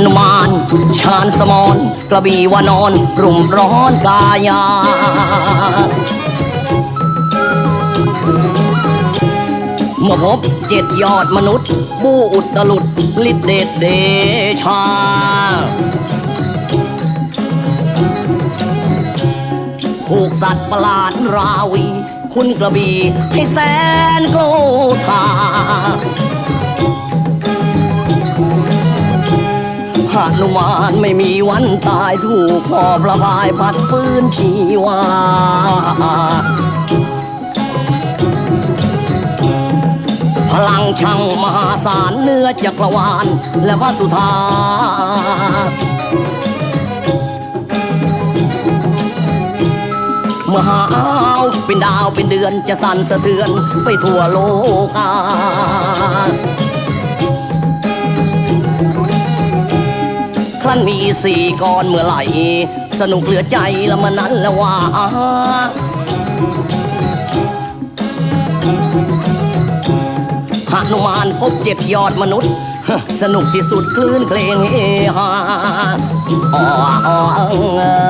หนุมานชาญสมรกระบี่วานอนรุ่มร้อนกายา มพบเจ็ดยอดมนุษย์ บูอุตลุดฤทธิเดชเดชาถูกสัตว์ประหลาดราวี คุณกระบี่ให้แสนโกรธาหานุมานไม่มีวันตายถูกพ่อประพายพัดฟื้นชีวา ลังช่างมหาศาลเนื้อจักรวาล และพระสุธาเมื่อหาวเป็นดาวเป็นเดือนจะสั่นสะเทือนไปทั่วโลกาครั้นมีสี่ก้อนเมื่อไหร่สนุกเหลือใจละมันนั้นแล้วว่าหา นุมานพบเจ็ดยอดมนุษย์ สนุกที่สุดคลื่นเพลงเฮฮาอ๋ออ๋อเอ้ย